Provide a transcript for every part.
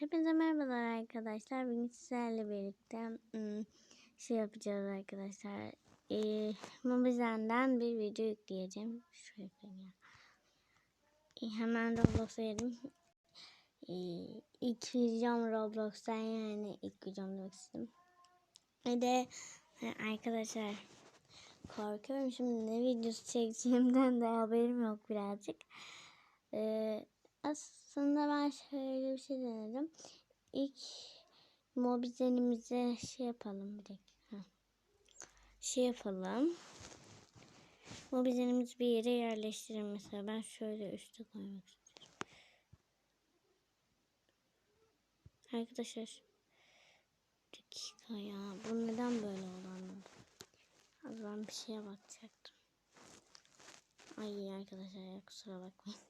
Hepinize merhabalar arkadaşlar. Bugün sizlerle birlikte şey yapacağız arkadaşlar. Ee, Mobizen'den bir video yükleyeceğim. Şöyle yapayım ya. Ee, hemen Roblox'a girdim. Ee, ilk videom Roblox'tan yani ilk videom demek istedim. Ve de e, arkadaşlar korkuyorum şimdi ne videosu çekeceğimden de haberim yok birazcık. Ee, aslında ben şöyle bir şey denedim. İlk mobizenimize şey yapalım bir dakika. Şey yapalım. Mobizenimizi bir yere yerleştirelim mesela. Ben şöyle üstte koymak istiyorum. Arkadaşlar. Dakika ya. Bu neden böyle oldu anlamadım. Az ben bir şeye bakacaktım. Ay arkadaşlar ya kusura bakmayın.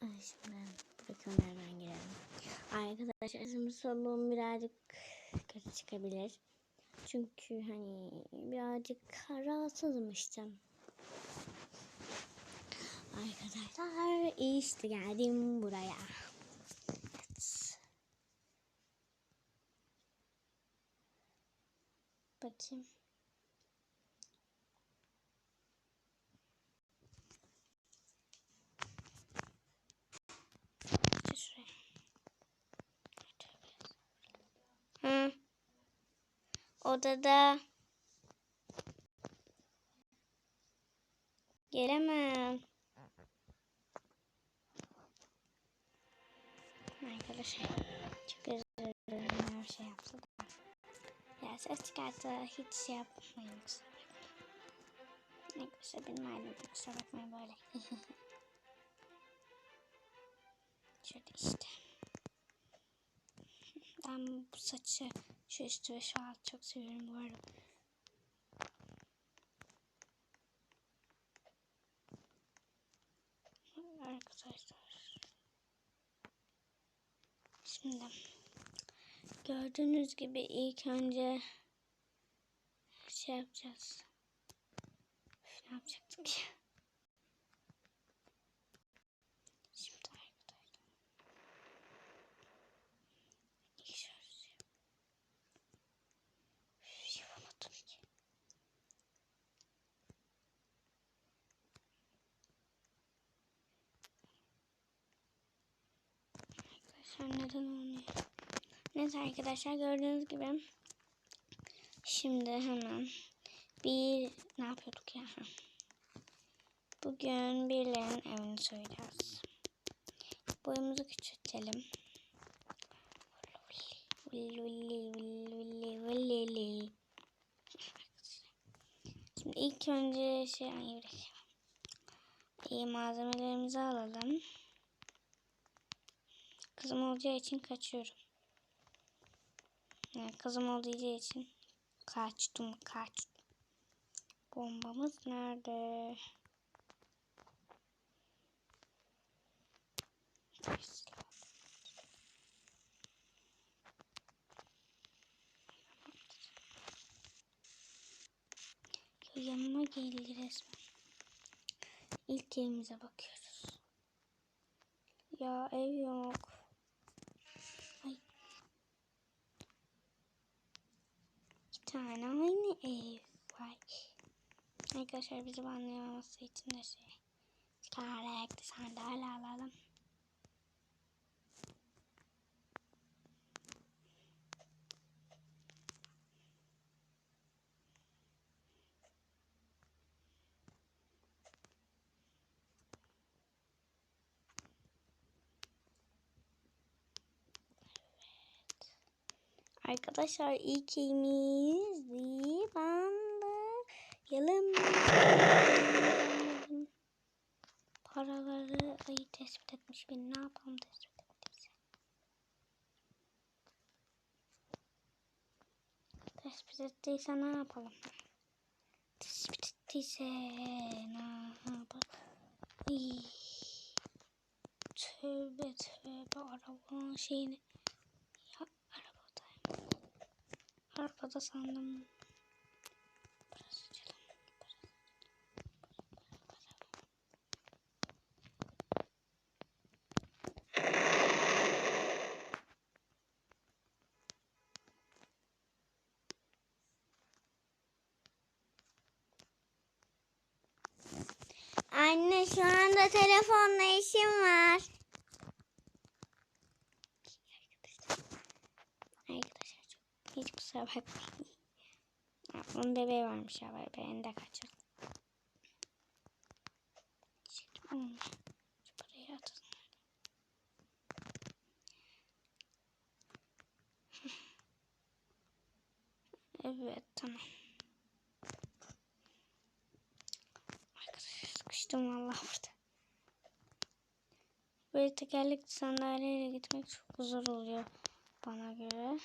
Şimdi bakın nereden girelim. Arkadaşlar şimdi soluğum birazcık kötü çıkabilir. Çünkü hani birazcık rahatsızım işte. Arkadaşlar işte geldim buraya. Evet. Bakayım. Şuraya. Hı. Odada. Gelemem. Arkadaşlar çok özür dilerim her şey yaptı da. Ya ses çıkarsa hiç şey yapmayın kusura bakmayın. Arkadaşlar benim halim kusura bakmayın böyle. Şöyle işte. Ben bu saçı şu üstü ve şu altı çok seviyorum bu arada. Arkadaşlar. Şimdi gördüğünüz gibi ilk önce şey yapacağız. Ne yapacaktık ya? Şimdi arkadaşlar. İlk şöyle şey yap- Üf, yapamadım ki. Arkadaşlar neden olmuyor? Neyse arkadaşlar gördüğünüz gibi şimdi hemen bir ne yapıyorduk ya? Bugün birilerinin evini soyacağız. Boyumuzu küçültelim. Şimdi ilk önce şey ay dakika. İyi malzemelerimizi alalım. Kızım olacağı için kaçıyorum. Yani kızım olacağı için kaçtım kaçtım. Bombamız nerede? Ya Yanıma geldi resmen. İlk evimize bakıyoruz. Ya ev yok. Ay. İki tane aynı ev var. Arkadaşlar bizi anlayamaması için de şey. Çıkarak sandalye alalım. Arkadaşlar ilk evimizi bandıralım. Paraları ayı tespit etmiş beni. Ne yapalım tespit ettiyse. Tespit ettiyse ne yapalım? Tespit ettiyse ne yapalım? Ay. Tövbe tövbe arabanın şeyini. Arkada sandım. Anne şu anda telefon bakmayın. Ha, Bunun bebeği varmış ya bebeğini de kaçır. Şimdi onu şu parayı atalım. Evet tamam. Arkadaşlar sıkıştım vallahi burada. Böyle tekerlekli sandalyeyle gitmek çok zor oluyor bana göre.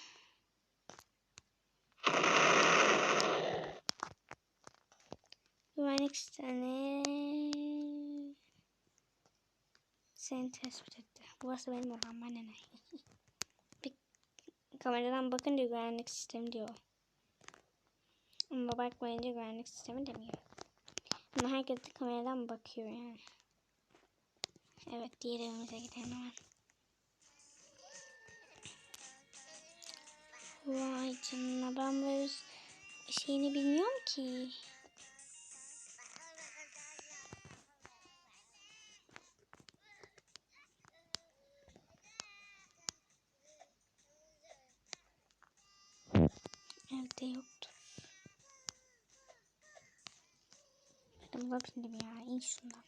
Güvenlik sistemi seni tespit etti. Burası benim odam. Bana ne? Bir kameradan bakınca güvenlik sistemi diyor. Ama bakmayınca güvenlik sistemi demiyor. Ama herkes de kameradan bakıyor yani. Evet diğer evimize gidelim hemen. Vay canına ben böyle şeyini bilmiyorum ki. Evde yoktu. Ben bulabilirim ya. İn şundan.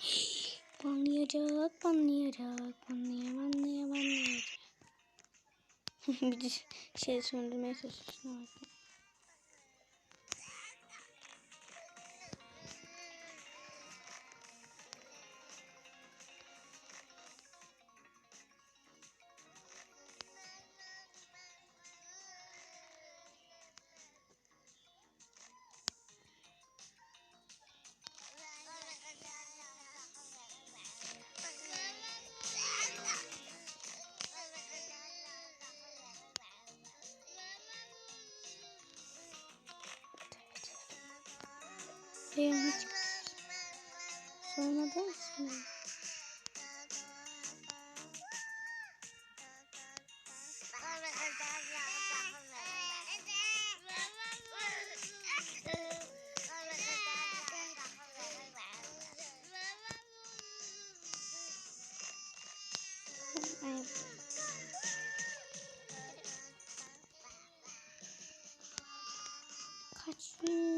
Banlayacak, banlayacak, banlaya, banlaya, banlayacak. bir şey söndürmeye çalışıyorsun. basement. Kaç bin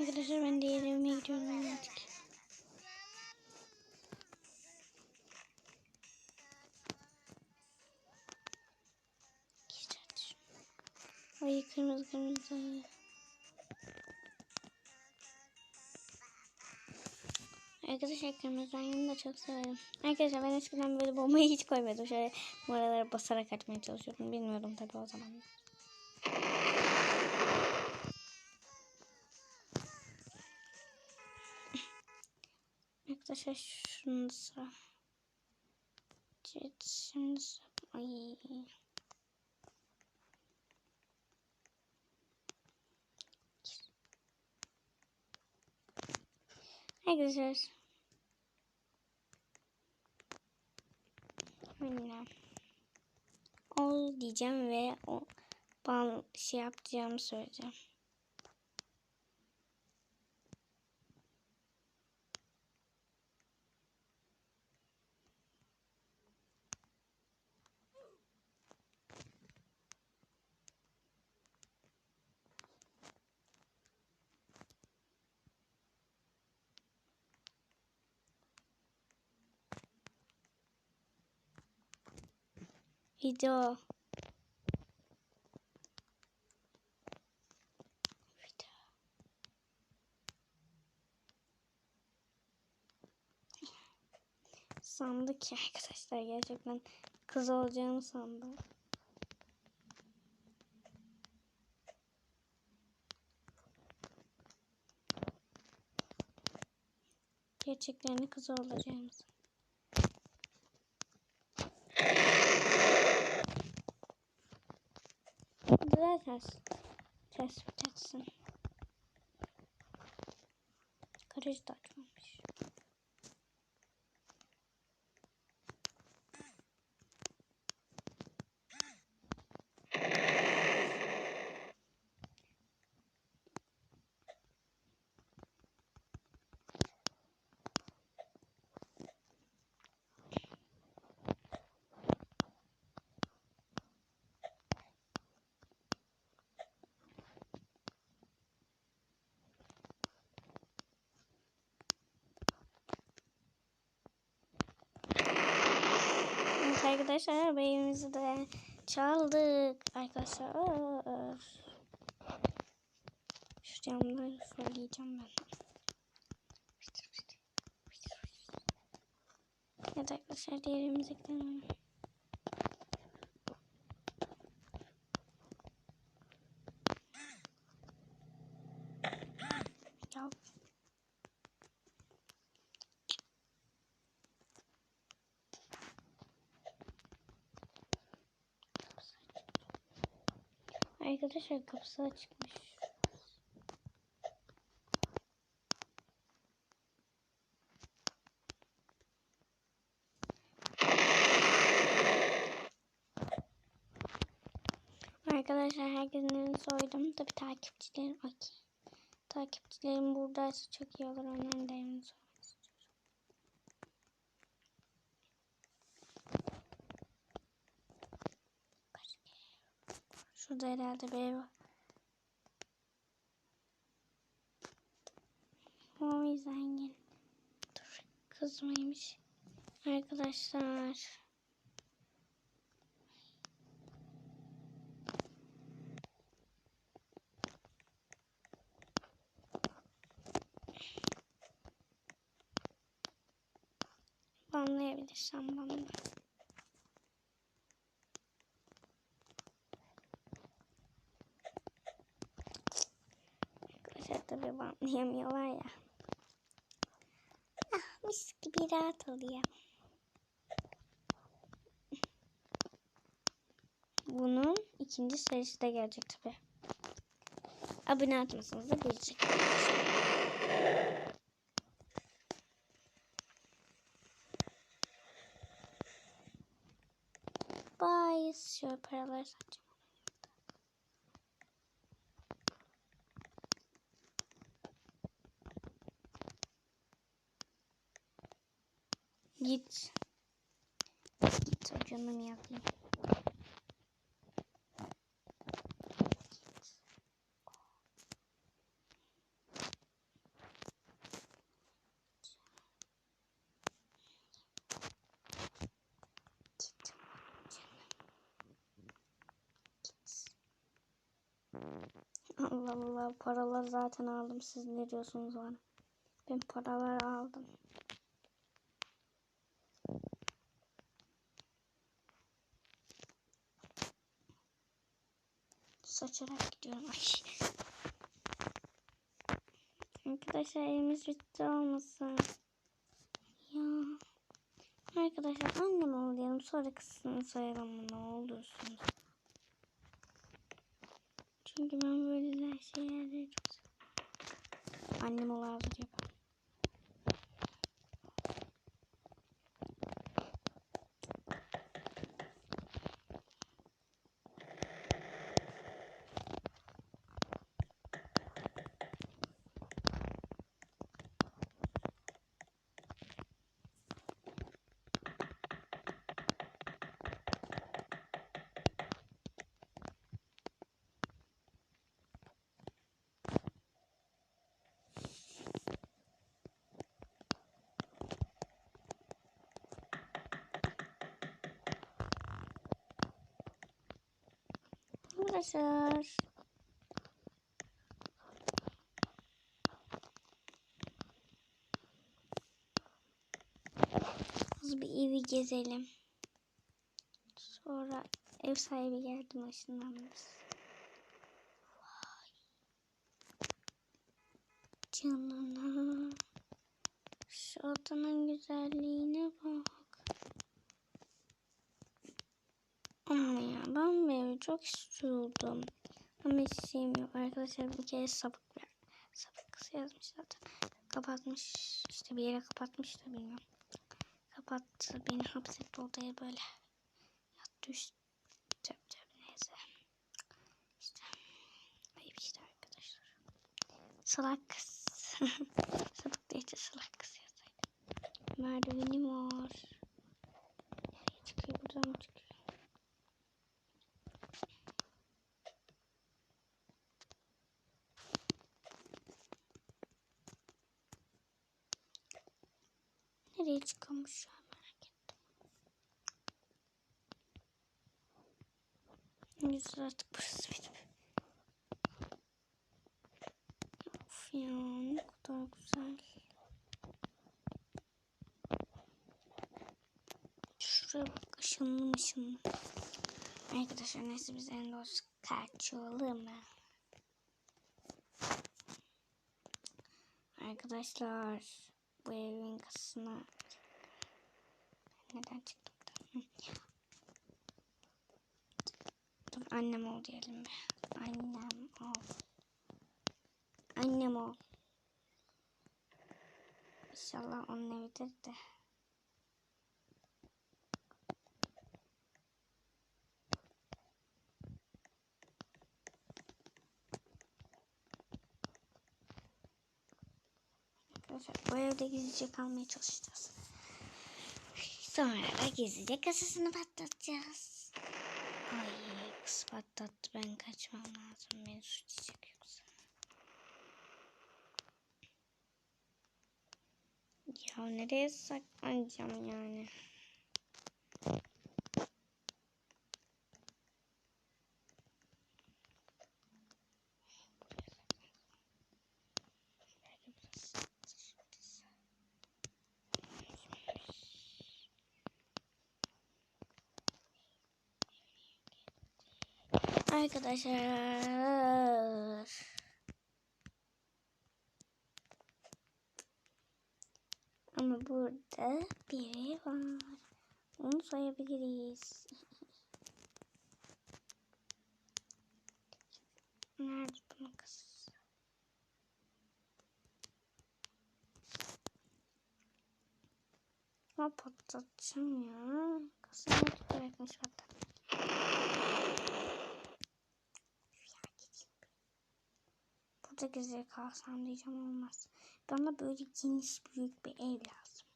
Arkadaşlar ben diğer evime gidiyorum artık. Ay kırmızı kırmızı. Arkadaşlar kırmızı rengini de çok severim. Arkadaşlar ben eskiden böyle bombayı hiç koymuyordum. Şöyle numaralara basarak açmaya çalışıyordum. Bilmiyordum tabii o zaman. Arkadaşlar şunu sıra. Evet şimdi. Ay. Arkadaşlar. Aynen. Ol diyeceğim ve o ben şey yapacağımı söyleyeceğim. Video. Sandı ki arkadaşlar gerçekten kız olacağını sandı. Gerçekten kız olacağımız. Güzel ters. Tespit etsin. Garajı da açmamış. Evet arkadaşlar beyimizi de çaldık arkadaşlar. Şu camları söyleyeceğim ben. Evet arkadaşlar diğerimize gidelim. Ya Arkadaşlar kapısı açıkmış. Arkadaşlar herkesin evini soydum. Tabi takipçilerim. Ay. Takipçilerim buradaysa çok iyi olur. Onların da evini soymak istiyorum. Kaç kere? Şurada herhalde bir ev var. O. Dur kızmaymış. Arkadaşlar. Banlayabilirsem banla. Banlayamıyorlar ya. Ah mis gibi rahat oluyor. Bunun ikinci serisi de gelecek tabii. Abone atmasanız da gelecek. Bye. Şöyle paralar satacağım. Git. Git o canım yapayım. Git. Allah Allah paralar zaten aldım. Siz ne diyorsunuz bana? Ben paralar aldım. Saçarak gidiyorum. Arkadaşlar elimiz bitti olmasın. Ya. Arkadaşlar annem olayalım sonra kızını soyalım ne olursunuz. Çünkü ben böyle şeyleri çok. Annem olabilir ya. Arkadaşlar. Hızlı bir evi gezelim. Sonra ev sahibi geldi başındanmış. Vay. Canına. Şu odanın güzelliğine bak. Ama ya ben böyle çok istiyordum. Ama hiç sevmiyorum. Arkadaşlar bir kere sapık ver. Sapık yazmış zaten. Kapatmış. işte bir yere kapatmış da bilmiyorum. Kapattı. Beni hapsetti odaya böyle. Yattı üst. Tabii tabii neyse. İşte. Ayıp işte arkadaşlar. Salak kız. sapık değil de salak kız yazaydı. Merdivenim Güzel artık burası benim. Of ya ne kadar güzel. Şuraya bak ışınlı ışınlı. Arkadaşlar neyse biz en doğrusu kaçalım. Arkadaşlar bu evin kasasına neden çıktım? Dur annem ol diyelim be. Annem ol. Annem ol. İnşallah onun evidir de. Arkadaşlar bu evde gizlice kalmaya çalışacağız. Sonra da gizlice kasasını patlatacağız. Ay kız patlattı ben kaçmam lazım. Beni suçlayacak yoksa. Ya nereye saklanacağım yani? Arkadaşlar. Ama burada biri var. Onu sayabiliriz. Nerede bunun kız? Ama patlatacağım ya. Kasayı bırakmış hatta. Güzel kalsam diyeceğim olmaz. Bana böyle geniş büyük bir ev lazım.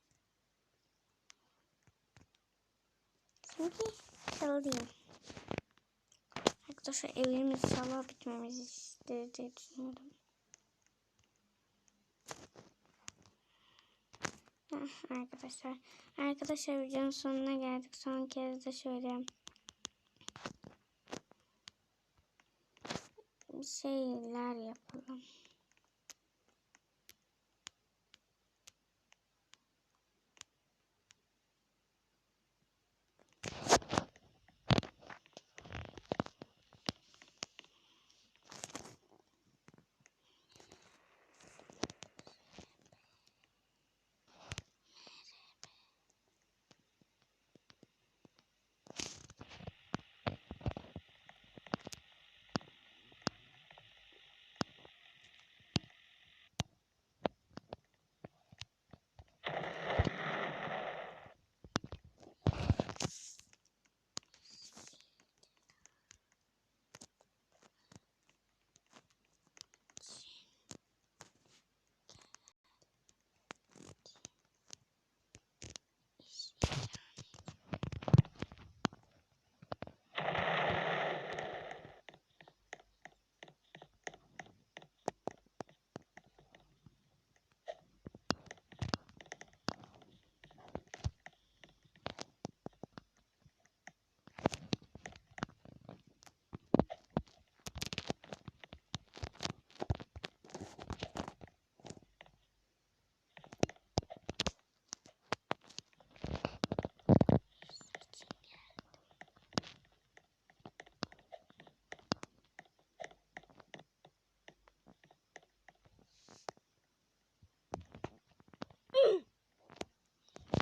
Çünkü kalayım. Arkadaşlar evimiz inşallah bitmemizi ister diye düşünüyorum. Arkadaşlar. Arkadaşlar videonun sonuna geldik. Son kez de şöyle bir şeyler yapalım.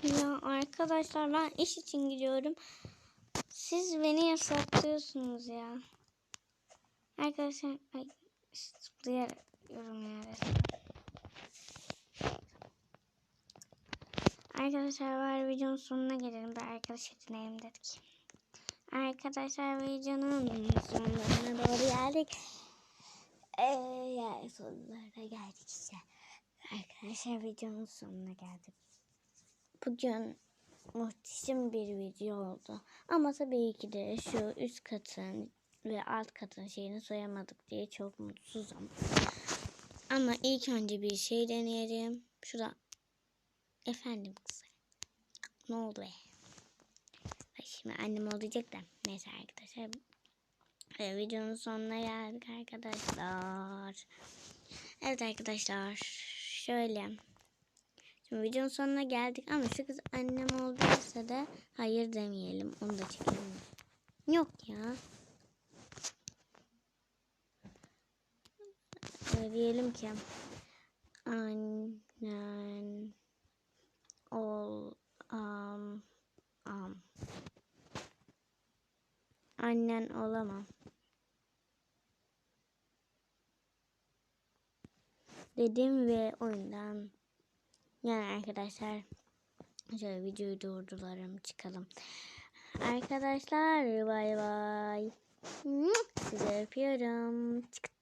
Ya arkadaşlar ben iş için gidiyorum. Siz beni yasaklıyorsunuz ya. Arkadaşlar ay zıplıyorum ya resmen. Arkadaşlar var videonun sonuna gelelim. Bir arkadaş edinelim dedik. Arkadaşlar videonun sonlarına doğru geldik. Ee, yani sonlara geldik işte. Arkadaşlar videonun sonuna geldik. Bugün muhteşem bir video oldu. Ama tabii ki de şu üst katın ve alt katın şeyini soyamadık diye çok mutsuzum. Ama ilk önce bir şey deneyelim. Şurada. Efendim kızım. Ne oldu be? Şimdi annem olacak da. Neyse arkadaşlar. Ve videonun sonuna geldik arkadaşlar. Evet arkadaşlar. Şöyle. Şimdi videonun sonuna geldik ama şu kız annem olduysa da hayır demeyelim. Onu da çekelim. Yok ya. Ee, diyelim ki annen ol am am annen olamam. Dedim ve oyundan yani arkadaşlar şöyle videoyu durduralım çıkalım. Arkadaşlar bay bay. Sizi öpüyorum.